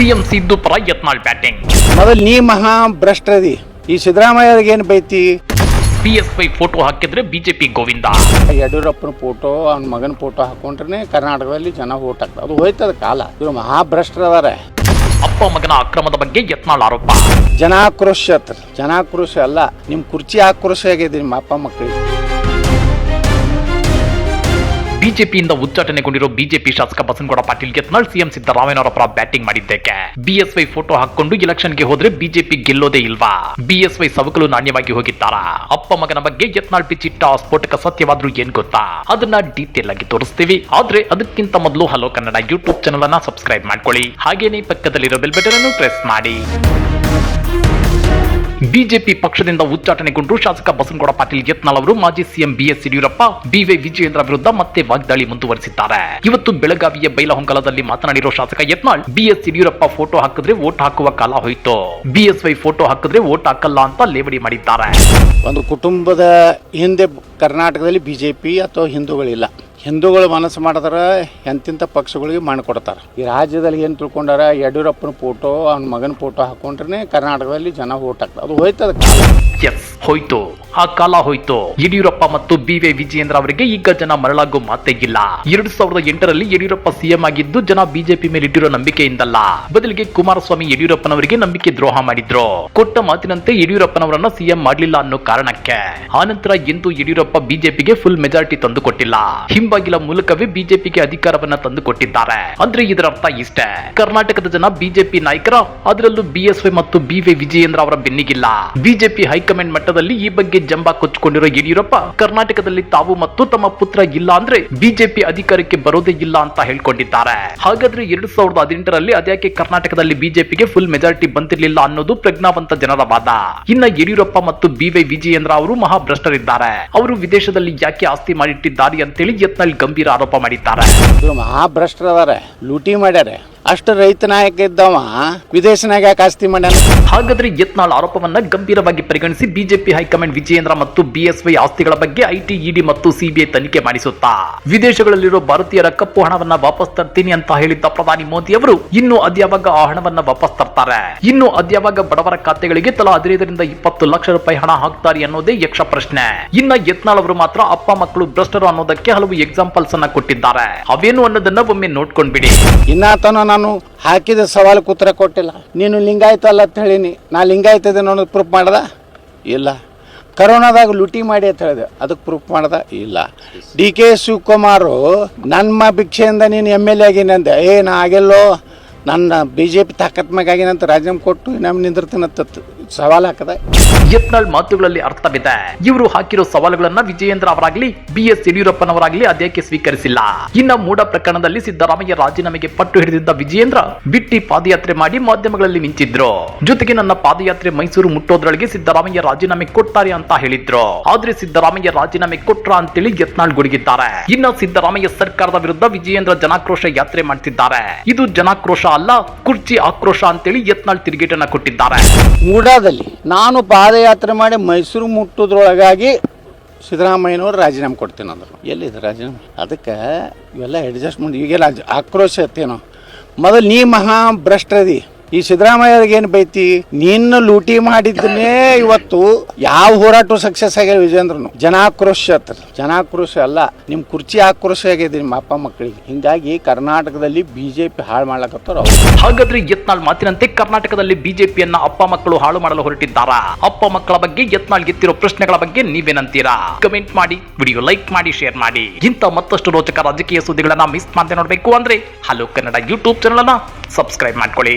CM Siddu ಪರ Yatnal batting. ಮೊದಲು ನೀ ಮಹಾ ಭ್ರಷ್ಟದಿ ಈ ಸಿದ್ದರಾಮಯ್ಯವ್ರಿಗೆ ಏನು ಬೈತಿ? ಬಿಎಸ್ವೈ ಫೋಟೋ ಹಾಕಿದ್ರೆ ಬಿಜೆಪಿ ಗೋವಿಂದ. ಯಡಿಯೂರಪ್ಪನ ಫೋಟೋ ಅವ್ನ ಮಗನ ಫೋಟೋ ಹಾಕೊಂಡ್ರೆ ಕರ್ನಾಟಕದಲ್ಲಿ ಜನ ಓಟ್ ಹಾಕ್ತಾರೆ ಅದು ಹೋಯ್ತದ ಕಾಲ. ಇವರು ಮಹಾಭ್ರಷ್ಟರದಾರೆ ಅಪ್ಪ ಮಗನ ಅಕ್ರಮದ ಬಗ್ಗೆ ಯತ್ನಾಳ್ ಆರೋಪ. ಜನಾಕ್ರೋಶ ಜನಾಕ್ರೋಶ ಅಲ್ಲ ನಿಮ್ಮ ಕುರ್ಚಿ ಆಕ್ರೋಶ ಆಗಿದೆ ನಿಮ್ಮ ಅಪ್ಪ ಮಕ್ಕಳಿಗೆ ಬಿಜೆಪಿಯಿಂದ ಉಚ್ಚಾಟನೆಗೊಂಡಿರೋ ಬಿಜೆಪಿ ಶಾಸಕ ಬಸನಗೌಡ ಪಾಟೀಲ್ ಯತ್ನಾಳ್ ಸಿಎಂ ಸಿದ್ದರಾಮಯ್ಯನವರ ಪರ ಬ್ಯಾಟಿಂಗ್ ಮಾಡಿದ್ದಕ್ಕೆ ಬಿಎಸ್ವೈ ಫೋಟೋ ಹಾಕೊಂಡು ಎಲೆಕ್ಷನ್ಗೆ ಹೋದ್ರೆ ಬಿಜೆಪಿ ಗೆಲ್ಲೋದೇ ಇಲ್ವಾ? ಬಿಎಸ್ವೈ ಸವಕಲು ನಾಣ್ಯವಾಗಿ ಹೋಗಿದ್ದಾರಾ? ಅಪ್ಪ ಮಗನ ಬಗ್ಗೆ ಯತ್ನಾಳ್ ಬಿಚ್ಚಿಟ್ಟ ಸ್ಫೋಟಕ ಸತ್ಯವಾದ್ರೂ ಏನ್ ಗೊತ್ತಾ? ಅದನ್ನ ಡೀಟೇಲ್ ಆಗಿ ತೋರಿಸ್ತೀವಿ. ಆದ್ರೆ ಅದಕ್ಕಿಂತ ಮೊದಲು ಹಲೋ ಕನ್ನಡ ಯೂಟ್ಯೂಬ್ ಚಾನಲ್ ಅನ್ನ ಸಬ್ಸ್ಕ್ರೈಬ್ ಮಾಡ್ಕೊಳ್ಳಿ. ಹಾಗೇನೆ ಪಕ್ಕದಲ್ಲಿರೋ ಬೆಲ್ ಬಟನ್ ಅನ್ನು ಪ್ರೆಸ್ ಮಾಡಿ. ಬಿಜೆಪಿ ಪಕ್ಷದಿಂದ ಉಚ್ಚಾಟನೆಗೊಂಡು ಶಾಸಕ ಬಸನಗೌಡ ಪಾಟೀಲ್ ಯತ್ನಾಳ್ ಅವರು ಮಾಜಿ CM BS Yediyurappa, BY Vijayendra ವಿರುದ್ಧ ಮತ್ತೆ ವಾಗ್ದಾಳಿ ಮುಂದುವರೆಸಿದ್ದಾರೆ. ಇವತ್ತು ಬೆಳಗಾವಿಯ ಬೈಲಹೊಂಗಲದಲ್ಲಿ ಮಾತನಾಡಿರೋ ಶಾಸಕ ಯತ್ನಾಳ್, ಬಿಎಸ್ ಯಡಿಯೂರಪ್ಪ ಫೋಟೋ ಹಾಕಿದ್ರೆ ವೋಟ್ ಹಾಕುವ ಕಾಲ ಹೋಯ್ತು. ಬಿಎಸ್ವೈ ಫೋಟೋ ಹಾಕಿದ್ರೆ ವೋಟ್ ಹಾಕಲ್ಲ ಅಂತ ಲೇವಡಿ ಮಾಡಿದ್ದಾರೆ. ಒಂದು ಕುಟುಂಬದ ಹಿಂದೆ ಕರ್ನಾಟಕದಲ್ಲಿ ಬಿಜೆಪಿ ಅಥವಾ ಹಿಂದೂಗಳಿಲ್ಲ. ಹಿಂದೂಗಳು ಮನಸ್ಸು ಮಾಡಿದ್ರೆ ಎಂತಿಂಥ ಪಕ್ಷಗಳಿಗೆ ಮಾಡಿಕೊಡ್ತಾರೆ ಈ ರಾಜ್ಯದಲ್ಲಿ ಏನು ತಿಳ್ಕೊಂಡಾರ, ಯಡಿಯೂರಪ್ಪನ ಫೋಟೋ ಅವ್ನ ಮಗನ ಫೋಟೋ ಹಾಕೊಂಡ್ರೆ ಕರ್ನಾಟಕದಲ್ಲಿ ಜನ ಓಟ್ ಹಾಕ್ತಾರೆ ಅದು ಹೋಯ್ತದ. ಹೋಯ್ತು. ಆ ಕಾಲ ಹೋಯ್ತು. ಯಡಿಯೂರಪ್ಪ ಮತ್ತು ಬಿವೈ ವಿಜಯೇಂದ್ರ ಅವರಿಗೆ ಈಗ ಜನ ಮರಳಾಗೋ ಮಾತೇ ಇಲ್ಲ. ಎರಡು ಸಾವಿರದ ಎಂಟರಲ್ಲಿ ಯಡಿಯೂರಪ್ಪ ಸಿಎಂ ಆಗಿದ್ದು ಜನ ಬಿಜೆಪಿ ಮೇಲೆ ಇಟ್ಟಿರೋ ನಂಬಿಕೆಯಿಂದಲ್ಲ. ಬದಲಿಗೆ ಕುಮಾರಸ್ವಾಮಿ ಯಡಿಯೂರಪ್ಪನವರಿಗೆ ನಂಬಿಕೆ ದ್ರೋಹ ಮಾಡಿದ್ರು. ಕೊಟ್ಟ ಮಾತಿನಂತೆ ಯಡಿಯೂರಪ್ಪನವರನ್ನ ಸಿಎಂ ಮಾಡಲಿಲ್ಲ ಅನ್ನೋ ಕಾರಣಕ್ಕೆ. ಆನಂತರ ಎಂದು ಯಡಿಯೂರಪ್ಪ ಬಿಜೆಪಿಗೆ ಫುಲ್ ಮೆಜಾರಿಟಿ ತಂದು ಕೊಟ್ಟಿಲ್ಲ ಹಿಂಬಾಗಿಲ ಮೂಲಕವೇ ಬಿಜೆಪಿಗೆ ಅಧಿಕಾರವನ್ನ ತಂದು ಕೊಟ್ಟಿದ್ದಾರೆ ಅಂದ್ರೆ ಇದರ ಅರ್ಥ ಇಷ್ಟೇ. ಕರ್ನಾಟಕದ ಜನ ಬಿಜೆಪಿ ನಾಯಕರ ಅದರಲ್ಲೂ ಬಿಎಸ್ವೈ ಮತ್ತು ಬಿವೈ ವಿಜಯೇಂದ್ರ ಅವರ ಬೆನ್ನಿಗಿಲ್ಲ. ಬಿಜೆಪಿ ಹೈಕಮಾಂಡ್ ಮಟ್ಟದಲ್ಲಿ ಈ ಬಗ್ಗೆ ಜಂಬ ಕೊಚ್ಚಿಕೊಂಡಿರೋ ಯಡಿಯೂರಪ್ಪ, ಕರ್ನಾಟಕದಲ್ಲಿ ತಾವು ಮತ್ತು ತಮ್ಮ ಪುತ್ರ ಇಲ್ಲ ಅಂದ್ರೆ ಬಿಜೆಪಿ ಅಧಿಕಾರಕ್ಕೆ ಬರೋದೇ ಇಲ್ಲ ಅಂತ ಹೇಳ್ಕೊಂಡಿದ್ದಾರೆ. ಹಾಗಾದ್ರೆ ಎರಡ್ ಸಾವಿರದ ಹದಿನೆಂಟರಲ್ಲಿ ಅದ್ಯಾಕೆ ಕರ್ನಾಟಕದಲ್ಲಿ ಬಿಜೆಪಿಗೆ ಫುಲ್ ಮೆಜಾರಿಟಿ ಬಂದಿರಲಿಲ್ಲ ಅನ್ನೋದು ಪ್ರಜ್ಞಾವಂತ ಜನರ ವಾದ. ಇನ್ನ ಯಡಿಯೂರಪ್ಪ ಮತ್ತು ಬಿವೈ ವಿಜಯೇಂದ್ರ ಅವರು ಮಹಾಭ್ರಷ್ಟರಿದ್ದಾರೆ. ಅವರು ವಿದೇಶದಲ್ಲಿ ಯಾಕೆ ಆಸ್ತಿ ಮಾಡಿಟ್ಟಿದ್ದಾರೆ ಅಂತೇಳಿ ಯತ್ನಾಳ್ ಗಂಭೀರ ಆರೋಪ ಮಾಡಿದ್ದಾರೆ. ಮಹಾ ಮಹಾಭ್ರಷ್ಟರದಾರೆ, ಲೂಟಿ ಮಾಡ್ಯಾರೆ. ಅಷ್ಟು ರೈತ ನಾಯಕ ಇದ್ದವ, ವಿದೇಶನಾಗ ಯಾಕೆ ಆಸ್ತಿ ಮಾಡ್ಯಾನ? ಹಾಗಾದ್ರೆ ಯತ್ನಾಳ್ ಆರೋಪವನ್ನ ಗಂಭೀರವಾಗಿ ಪರಿಗಣಿಸಿ ಬಿಜೆಪಿ ಹೈಕಮಾಂಡ್ ವಿಜಯೇಂದ್ರ ಮತ್ತು ಬಿಎಸ್ವೈ ಆಸ್ತಿಗಳ ಬಗ್ಗೆ ಐಟಿ ಇಡಿ ಮತ್ತು ಸಿಬಿಐ ತನಿಖೆ ಮಾಡಿಸುತ್ತಾ? ವಿದೇಶಗಳಲ್ಲಿರೋ ಭಾರತೀಯರ ಕಪ್ಪು ಹಣವನ್ನ ವಾಪಸ್ ತರ್ತೀನಿ ಅಂತ ಹೇಳಿದ್ದ ಪ್ರಧಾನಿ ಮೋದಿ ಅವರು, ಇನ್ನು ಅದ್ಯಾವಾಗ ಆ ಹಣವನ್ನ ವಾಪಸ್ ತರ್ತಾರೆ ಇನ್ನು ಅದ್ಯಾವಾಗ ಬಡವರ ಖಾತೆಗಳಿಗೆ ತಲಾ ಹದಿನೈದರಿಂದ ಇಪ್ಪತ್ತು ಲಕ್ಷ ರೂಪಾಯಿ ಹಣ ಹಾಕ್ತಾರೆ ಅನ್ನೋದೇ ಯಕ್ಷ ಪ್ರಶ್ನೆ. ಇನ್ನ ಯತ್ನಾಳ್ ಅವರು ಮಾತ್ರ ಅಪ್ಪ ಮಕ್ಕಳು ಭ್ರಷ್ಟರು ಅನ್ನೋದಕ್ಕೆ ಹಲವು ಎಕ್ಸಾಂಪಲ್ಸ್ ಅನ್ನ ಕೊಟ್ಟಿದ್ದಾರೆ. ಅವೇನು ಅನ್ನೋದನ್ನ ಒಮ್ಮೆ ನೋಡ್ಕೊಂಡ್ಬಿಡಿ. ಇನ್ನಾತನ ನಾನು ಹಾಕಿದ ಸವಾಲು ಉತ್ತರ ಕೊಟ್ಟಿಲ್ಲ. ನೀನು ಲಿಂಗಾಯತ ಅಲ್ಲ ಅಂತ ಹೇಳಿನಿ. ನಾ ಲಿಂಗಾಯತ ಅನ್ನೋದು ಪ್ರೂಫ್ ಮಾಡ್ದ? ಇಲ್ಲ. ಕರೋನಾದಾಗ ಲೂಟಿ ಮಾಡಿ ಅಂತ ಹೇಳಿದೆ. ಅದಕ್ಕೆ ಪ್ರೂಫ್ ಮಾಡ್ದ? ಇಲ್ಲ. ಡಿ ಕೆ ಶಿವಕುಮಾರು ನನ್ನ ಭಿಕ್ಷೆಯಿಂದ ನೀನು ಎಂ ಎಲ್ ಎ ಆಗಿನಂದೆ ಏ ನಾ ಆಗಿಲ್ಲೋ ನನ್ನ ಬಿ ಜೆ ಪಿ ತಾಕತ್ ರಾಜೀನಾಮೆ ಕೊಟ್ಟು ನಮ್ಮ ನಿಂದಿರ್ತೀನಿ ಸವಾಲು ಹಾಕದ ಯತ್ನಾಳ್ ಮಾತುಗಳಲ್ಲಿ ಅರ್ಥವಿದೆ. ಇವರು ಹಾಕಿರೋ ಸವಾಲುಗಳನ್ನ ವಿಜಯೇಂದ್ರ ಅವರಾಗ್ಲಿ ಬಿಎಸ್ ಯಡಿಯೂರಪ್ಪನವರಾಗ್ಲಿ ಅದೇಕೆ ಸ್ವೀಕರಿಸಿಲ್ಲ? ಇನ್ನ ಮೂಡ ಪ್ರಕರಣದಲ್ಲಿ ಸಿದ್ದರಾಮಯ್ಯ ರಾಜೀನಾಮೆಗೆ ಪಟ್ಟು ಹಿಡಿದಿದ್ದ ವಿಜಯೇಂದ್ರ ಬಿಟ್ಟಿ ಪಾದಯಾತ್ರೆ ಮಾಡಿ ಮಾಧ್ಯಮಗಳಲ್ಲಿ ಮಿಂಚಿದ್ರು. ಜೊತೆಗೆ ನನ್ನ ಪಾದಯಾತ್ರೆ ಮೈಸೂರು ಮುಟ್ಟೋದ್ರೊಳಗೆ ಸಿದ್ದರಾಮಯ್ಯ ರಾಜೀನಾಮೆ ಕೊಡ್ತಾರೆ ಅಂತ ಹೇಳಿದ್ರು. ಆದ್ರೆ ಸಿದ್ದರಾಮಯ್ಯ ರಾಜೀನಾಮೆ ಕೊಟ್ರ ಅಂತೇಳಿ ಯತ್ನಾಳ್ ಗುಡುಗಿದ್ದಾರೆ. ಇನ್ನ ಸಿದ್ದರಾಮಯ್ಯ ಸರ್ಕಾರದ ವಿರುದ್ಧ ವಿಜಯೇಂದ್ರ ಜನಾಕ್ರೋಶ ಯಾತ್ರೆ ಮಾಡ್ತಿದ್ದಾರೆ. ಇದು ಜನಾಕ್ರೋಶ ಅಲ್ಲ ಕುರ್ಚಿ ಆಕ್ರೋಶ ಅಂತೇಳಿ ಯತ್ನಾಳ್ ತಿರುಗೇಟನ್ನ ಕೊಟ್ಟಿದ್ದಾರೆ. ಮೂಡಾದಲ್ಲಿ ನಾನು ಪಾದಯಾತ್ರೆ ಮಾಡಿ ಮೈಸೂರು ಮುಟ್ಟೋದ್ರೊಳಗಾಗಿ ಸಿದ್ದರಾಮಯ್ಯನವ್ರು ರಾಜೀನಾಮೆ ಕೊಡ್ತೀನಿ ಅಂದರು. ಎಲ್ಲಿದೆ ರಾಜೀನಾಮೆ? ಅದಕ್ಕೆ ಇವೆಲ್ಲ ಅಡ್ಜಸ್ಟ್ಮೆಂಟ್ ಈಗೆಲ್ಲ ಆಕ್ರೋಶ ಐತೇನೋ ಮೊದಲು ನೀ ಮಹಾ ಭ್ರಷ್ಟದಿ. ಈ ಸಿದ್ದರಾಮಯ್ಯರಿಗೆ ಏನು ಬೈತಿ? ನಿನ್ನ ಲೂಟಿ ಮಾಡಿದ್ದನ್ನೇ ಇವತ್ತು ಯಾವ ಹೋರಾಟ ಸಕ್ಸಸ್ ಆಗ್ಯಾವ ವಿಜೇಂದ್ರನು ಜನಾಕ್ರೋಶ ಹತ್ರ ಜನಾಕ್ರೋಶ ಅಲ್ಲ. ನಿಮ್ಮ ಕುರ್ಚಿ ಆಕ್ರೋಶ ಆಗಿದೆ ನಿಮ್ಮ ಅಪ್ಪ ಮಕ್ಕಳಿಗೆ. ಹಿಂಗಾಗಿ ಕರ್ನಾಟಕದಲ್ಲಿ ಬಿಜೆಪಿ ಹಾಳು ಮಾಡ್ಲಕತ್ತಾರ ಹಾಗಾದ್ರೆ ಯತ್ನಾಳ್ ಮಾತಿನಂತೆ ಕರ್ನಾಟಕದಲ್ಲಿ ಬಿಜೆಪಿಯನ್ನ ಅಪ್ಪ ಮಕ್ಕಳು ಹಾಳು ಮಾಡಲು ಹೊರಟಿದ್ದಾರಾ? ಅಪ್ಪ ಮಕ್ಕಳ ಬಗ್ಗೆ ಯತ್ನಾಳ್ ಗೆತ್ತಿರೋ ಪ್ರಶ್ನೆಗಳ ಬಗ್ಗೆ ನೀವೇನಂತೀರಾ? ಕಮೆಂಟ್ ಮಾಡಿ ವಿಡಿಯೋ ಲೈಕ್ ಮಾಡಿ ಶೇರ್ ಮಾಡಿ. ಇಂಥ ಮತ್ತಷ್ಟು ರೋಚಕ ರಾಜಕೀಯ ಸುದ್ದಿಗಳನ್ನ ಮಿಸ್ ಮಾಡದೆ ನೋಡಬೇಕು ಅಂದ್ರೆ ಹಲೋ ಕನ್ನಡ ಯೂಟ್ಯೂಬ್ ಚಾನಲ್ ಅನ್ನ ಸಬ್ಸ್ಕ್ರೈಬ್ ಮಾಡ್ಕೊಳ್ಳಿ.